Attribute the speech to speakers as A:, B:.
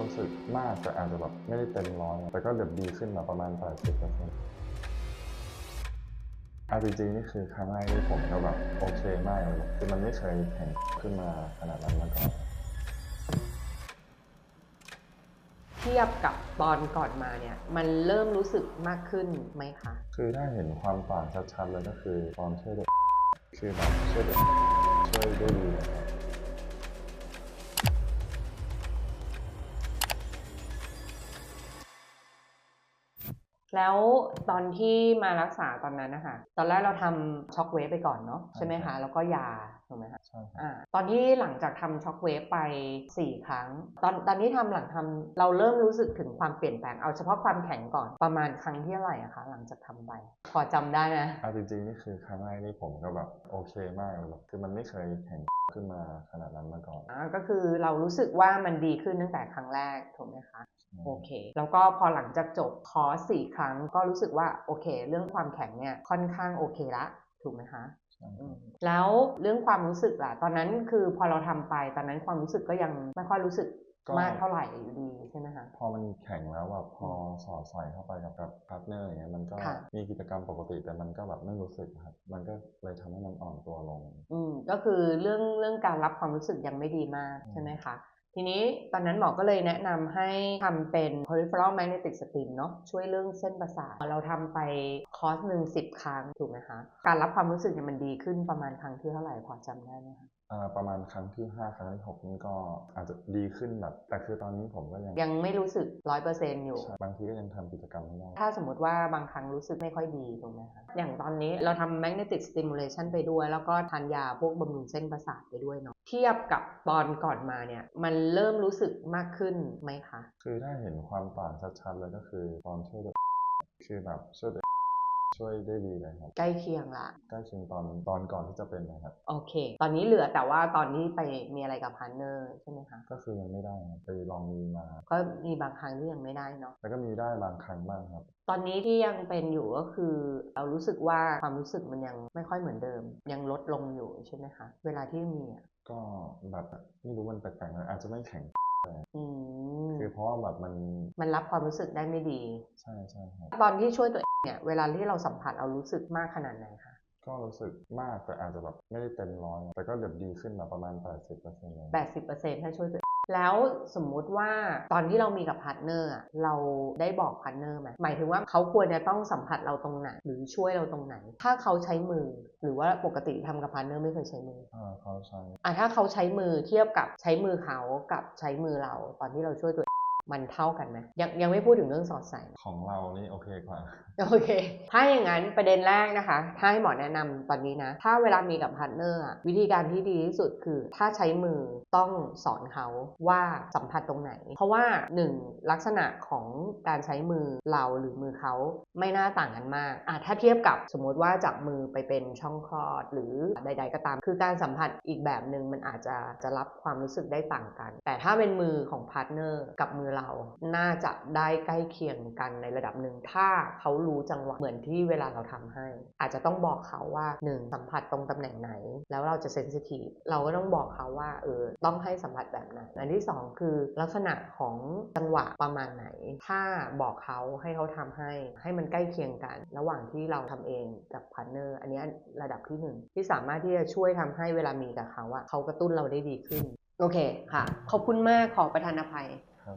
A: รู้สึกมากแต่อาจจะแบบไม่ได้เต็มร้อยแต่ก็แบบดีขึ้นแบบประมาณ 80เปอร์เซ็นต์เอาจริงๆนี่คือครั้งแรกที่ผมก็แบบโอเคมากเลยคือมันไม่เคยแข่งขึ้นมาขนาดนั้นมาก่อน
B: เทียบกับตอนก่อนมาเนี่ย มันเริ่มรู้สึกมากขึ้นไหมคะ
A: คือถ้าเห็นความต่างชัดๆเลยก็คือตอนช่วยเด็กคือแบบช่วยเด็กช่วยได้ดี
B: แล้วตอนที่มารักษาตอนนั้นนะคะตอนแรกเราทำช็อคเวฟไปก่อนเนาะใช่ไหมคะ แล้วก็ยาถูกไหมคะ
A: ใช่ครับ
B: อ่าตอนที่หลังจากทำช็อคเวฟไป 4 ครั้ง ตอนตอนนี้ทำหลังทำเราเริ่มรู้สึกถึงความเปลี่ยนแปลงเอาเฉพาะความแข็งก่อนประมาณครั้งที่เท่าไหร่อะคะหลังจากทำไป พอจำได้ไหม
A: เอาจริงๆนี่คือครั้งแรกที่ผมก็แบบโอเคมากเลยแบบคือมันไม่เคยแข่งขึ้นมาขนาดนั้นมาก่อน
B: อ่าก็คือเรารู้สึกว่ามันดีขึ้นตั้งแต่ครั้งแรกถูกไหมคะโอเค แล้วก็พอหลังจากจบคอร์สสี่ครั้งก็รู้สึกว่าโอเค เรื่องความแข็งเนี่ยค่อนข้างโอเคละถูกไหมคะ
A: ใช่ค
B: อื
A: รับ
B: มแล้วเรื่องความรู้สึกล่ะ ตอนนั้นคือพอเราทำไปตอนนั้นความรู้สึกก็ยังไม่ค่อยรู้สึกมากเท่าไหร่อยู่ดีใช่ไหมคะ
A: พอมันแข็งแล้วแบบพอสอดใส่เข้าไปกับกับพาร์ทเนอร์อย่างเงี้ยมันก็
B: ค่ะ
A: มีกิจกรรมปกติแต่มันก็แบบไม่รู้สึกครับมันก็เลยทำให้มันอ่อนตัวลง
B: อืมก็คือเรื่องเรื่องการรับความรู้สึกยังไม่ดีมาก
A: อืม
B: ใช่ไหมคะ ทีนี้ตอนนั้นหมอก็เลยแนะนำให้ทำเป็น peripheral magnetic stim เนาะช่วยเรื่องเส้นประสาทเราทำไปคอร์สหนึ่งสิบครั้งถูกไหมคะ การรับความรู้สึกเนี่ยมันดีขึ้นประมาณครั้งที่เท่าไหร่พอจำได้ไหมคะ
A: อ่าประมาณครั้งที่ห้าครั้งที่หกนี่ก็อาจจะดีขึ้นแบบ แต่คือตอนนี้ผมก็ยัง
B: ยังไม่รู้สึกร้อยเปอร์เซ็นต์อยู่
A: ใช่บางทีก็ยังทำกิจกรรมไม่ได้
B: ถ้าสมมติว่าบางครั้งรู้สึกไม่ค่อยดีถูกไหมคะอย่างตอนนี้เราทำ magnetic stimulation ไปด้วย แล้วก็ทานยาพวกบำรุงเส้นประสาทไปด้วยเนาะเทียบกับตอนก่อนมาเนี่ย มันเริ่มรู้สึกมากขึ้นไหมคะ
A: คือถ้าเห็นความต่างชัดๆเลยก็คือตอนช่วยเด็กคือแบบช่วยเด็ก ช่วยได้ดีเลยครับ
B: ใกล้เคียงละ
A: ใกล้เคียงตอนตอนก่อนที่จะเป็นนะครับ
B: โอเค ตอนนี้เหลือแต่ว่าตอนที่ไปมีอะไรกับพาร์ทเนอร์ใช่ไหมคะ
A: ก็คือยังไม่ได้ครับไปลองมีมา
B: ก็มีบางครั้งที่ยังไม่ได้เนาะ
A: แล้วก็มีได้บางครั้งบ้างครับ
B: ตอนนี้ที่ยังเป็นอยู่ก็คือเรารู้สึกว่าความรู้สึกมันยังไม่ค่อยเหมือนเดิม ยังลดลงอยู่ใช่ไหมคะ เวลาที่มีอะ
A: ก็แบบไม่รู้มันแปลกๆนะอาจจะไม่แข็ง
B: อืม
A: คือเพราะว่าแบบมัน
B: มันรับความรู้สึกได้ไม่ดี
A: ใช่ใช่ครับ
B: ตอนที่ช่วยตัวเองเนี่ยเวลาที่เราสัมผัสเรารู้สึกมากขนาดไหนคะ
A: ก็รู้สึกมากแต่อาจจะแบบไม่ได้เต็มร้อยแต่ก็แบบดีขึ้นแบบประมาณ 80เปอร์เซ็นต์เลย
B: 80%ถ้าช่วยตัวเอง แล้วสมมุติว่าตอนที่เรามีกับพาร์ทเนอร์อะเราได้บอกพาร์ทเนอร์ไหมหมายถึงว่าเขาควรจะต้องสัมผัสเราตรงไหนหรือช่วยเราตรงไหน ถ้าเขาใช้มือ หรือว่าปกติทำกับพาร์ทเนอร์ไม่เคยใช้มือ
A: ถ้าเขาใช้
B: อะถ้าเขาใช้มือเทียบกับใช้มือเขากับใช้มือเราตอนที่เราช่วยตัวเอง มันเท่ากันไหมยังยังไม่พูดถึงเรื่องสอดใส่
A: ของเรานี่โอเคกว่า
B: โอเค ถ้าอย่างนั้นประเด็นแรกนะคะ ถ้าให้หมอแนะนำตอนนี้นะ ถ้าเวลามีกับพาร์ทเนอร์อะวิธีการที่ดีที่สุดคือ ถ้าใช้มือต้องสอนเขาว่าสัมผัสตรงไหน เพราะว่าหนึ่งลักษณะของการใช้มือเราหรือมือเขาไม่น่าต่างกันมากอะถ้าเทียบกับสมมติว่าจากมือไปเป็นช่องคลอดหรือใด ๆ ก็ตาม คือการสัมผัสอีกแบบหนึ่งมันอาจจะจะรับความรู้สึกได้ต่างกัน แต่ถ้าเป็นมือของพาร์ทเนอร์กับมือเรา น่าจะได้ใกล้เคียงกันในระดับหนึ่ง ถ้าเขารู้จังหวะเหมือนที่เวลาเราทำให้ อาจจะต้องบอกเขาว่า 1. สัมผัสตรงตำแหน่งไหน แล้วเราจะเซนซิทีฟเราก็ต้องบอกเขาว่าเออต้องให้สัมผัสแบบไหนอันที่ 2 คือลักษณะของจังหวะประมาณไหน ถ้าบอกเขาให้เขาทำให้ ให้มันใกล้เคียงกัน ระหว่างที่เราทำเองกับพาร์ทเนอร์อันนี้ระดับที่หนึ่งที่สามารถที่จะช่วยทำให้เวลามีกับเขาอะเขากระตุ้นเราได้ดีขึ้น โอเคค่ะ ขอบคุณมากขอประทานอภัย
A: ครั